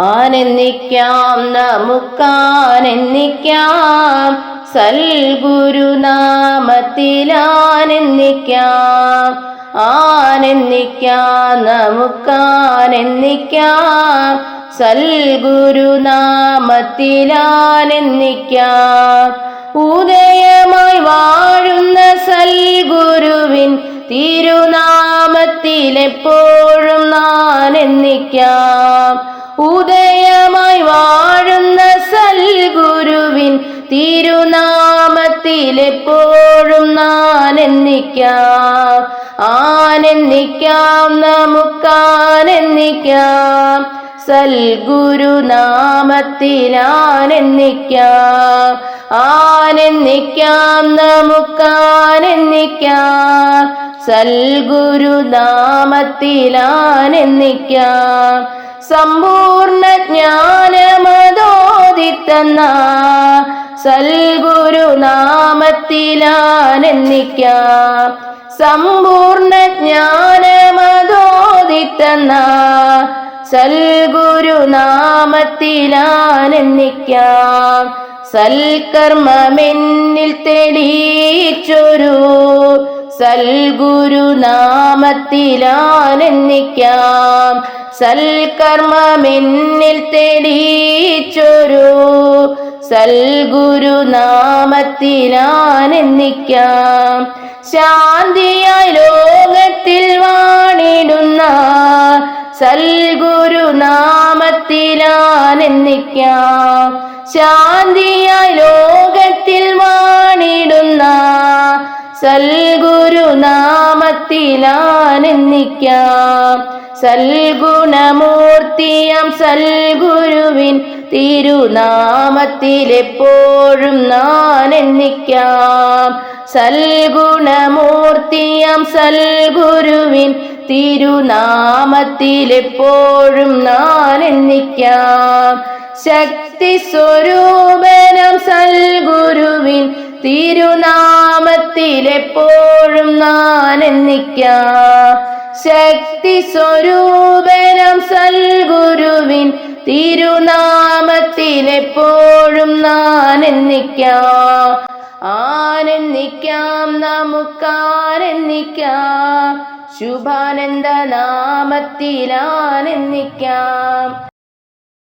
ആനന്ദിക്കാം നമുക്കാനന്ദിക്കാം സൽഗുരുനാമത്തിലാനന്ദിക്കാം ആനന്ദിക്കാം നമുക്കാനന്ദിക്കാം സൽഗുരുനാമത്തിലാനന്ദിക്കാം ഉദയമായി വാഴുന്ന സൽഗുരുവിൻ തിരുനാമത്തിലെപ്പോഴും നാനെന്നിക്കാം. ഉദയമായി വാഴുന്ന സൽഗുരുവിൻ തിരുനാമത്തിലെപ്പോഴും നാനെന്നിക്കാം. ആനന്ദിക്കാം നമുക്കാനന്ദിക്കാം സൽഗുരുനാമത്തിലാനന്ദിക്കാം ആനന്ദിക്കാം നമുക്കാനന്ദിക്കാം സൽഗുരുനാമത്തിലാനന്ദിക്കാം സമ്പൂർണ ജ്ഞാനമതോദിത്തന്ന സൽഗുരുനാമത്തിലാനന്ദിക്കാം. സമ്പൂർണ ജ്ഞാനമതോദിത്തന്ന സൽഗുരുനാമത്തിലാനന്ദിക്കാം. സൽക്കർമ്മമെന്നിൽ തെളിയിച്ചൊരു സൽഗുരുനാമത്തിലാനന്ദിക്കാം. സൽക്കർമ്മമെന്നിൽ തെളിയിച്ചൊരു സൽഗുരുനാമത്തിലാനന്ദിക്കാം ശാന്തിയായ ലോകത്തിൽ വാണിടുന്ന സൽഗുരുനാമത്തിലാനന്ദിക്കാം. ശാന്തിയായ ലോകത്തിൽ വാണിടുന്ന സൽഗുരുനാമത്തിലാനന്ദിക്കാം സൽഗുണമൂർത്തിയം സൽഗുരുവിൻ തിരുനാമത്തിലെപ്പോഴും നാനെന്നിക്കാം. സൽഗുണമൂർത്തിയം സൽഗുരുവിൻ തിരുനാമത്തിലെപ്പോഴും നാനെന്നിക്കാം. ശക്തി സ്വരൂപനം സൽഗുരുവിൻ തിരുനാമത്തിലെപ്പോഴും നാനെന്നിക്കാം. ശക്തി സ്വരൂപനം സൽഗുരുവിൻ തിരുനാമത്തിലെപ്പോഴും നാനെന്നിക്കാം. ആനന്ദിക്കാം നമുക്കാനന്ദിക്കാം ശുഭാനന്ദ നാമത്തിലാനന്ദിക്കാം